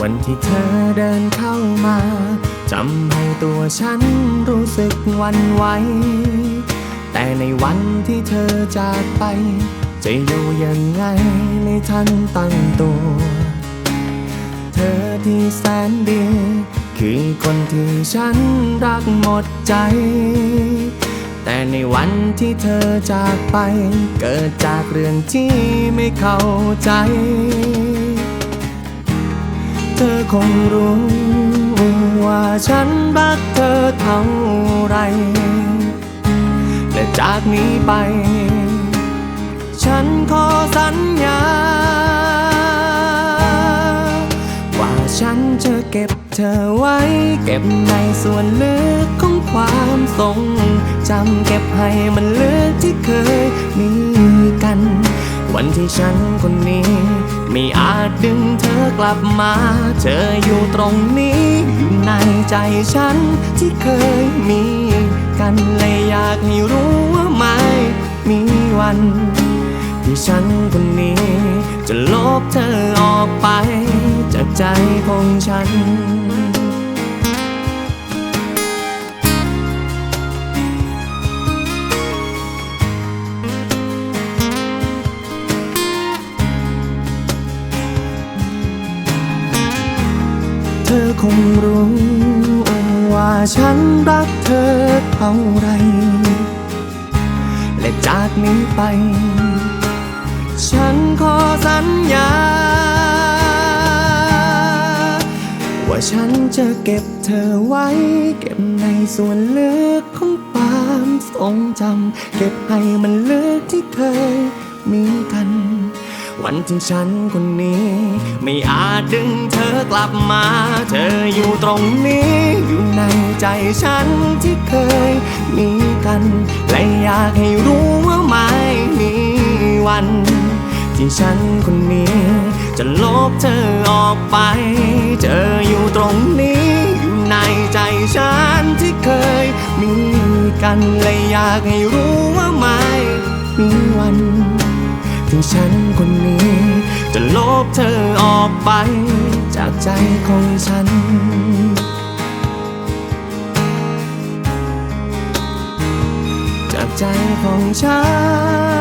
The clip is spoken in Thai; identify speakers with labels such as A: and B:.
A: วันที่เธอเดินเข้ามาจำให้ตัวฉันรู้สึกวันไหว แต่ในวันที่เธอจากไป จะอยู่ยังไงไม่ทันตั้งตัว เธอที่แสนดีคือคนที่ฉันรักหมดใจ แต่ในวันที่เธอจากไป เกิดจากเรื่องที่ไม่เข้าใจ คงรู้ว่าฉันรักเธอเท่าไร และจากนี้ไป ฉันขอสัญญา ว่าฉันจะเก็บเธอไว้ เก็บในส่วนลึกของความทรงจำเก็บให้มันลึกที่เคยมี วันที่ฉันคนนี้ ไม่อาจดึงเธอกลับมา เธออยู่ตรงนี้ อยู่ในใจฉันที่เคยมี กันเลยอยากให้รู้ว่าไม่มีวัน ที่ฉันคนนี้ จะลบเธอออกไป จากใจของฉัน คงรู้ว่าฉันรักเธอเท่าไร และจากนี้ไป ฉันขอสัญญา ว่าฉันจะเก็บเธอไว้ เก็บในส่วนลึกของความทรงจำเก็บให้มันลึกที่เคยมีกัน วันที่ฉันคนนี้ ไม่อาจดึงเธอกลับมา เธออยู่ตรงนี้ อยู่ในใจฉันที่เคยมีกัน และอยากให้รู้ว่าไม่มีวัน ที่ฉันคนนี้ จะลบเธอออกไป เธออยู่ตรงนี้ อยู่ในใจฉันที่เคยมีกัน และอยากให้รู้ว่าไม่มีวัน ที่ฉันคนนี้ จะลบเธอออกไป จากใจของฉัน จากใจของฉัน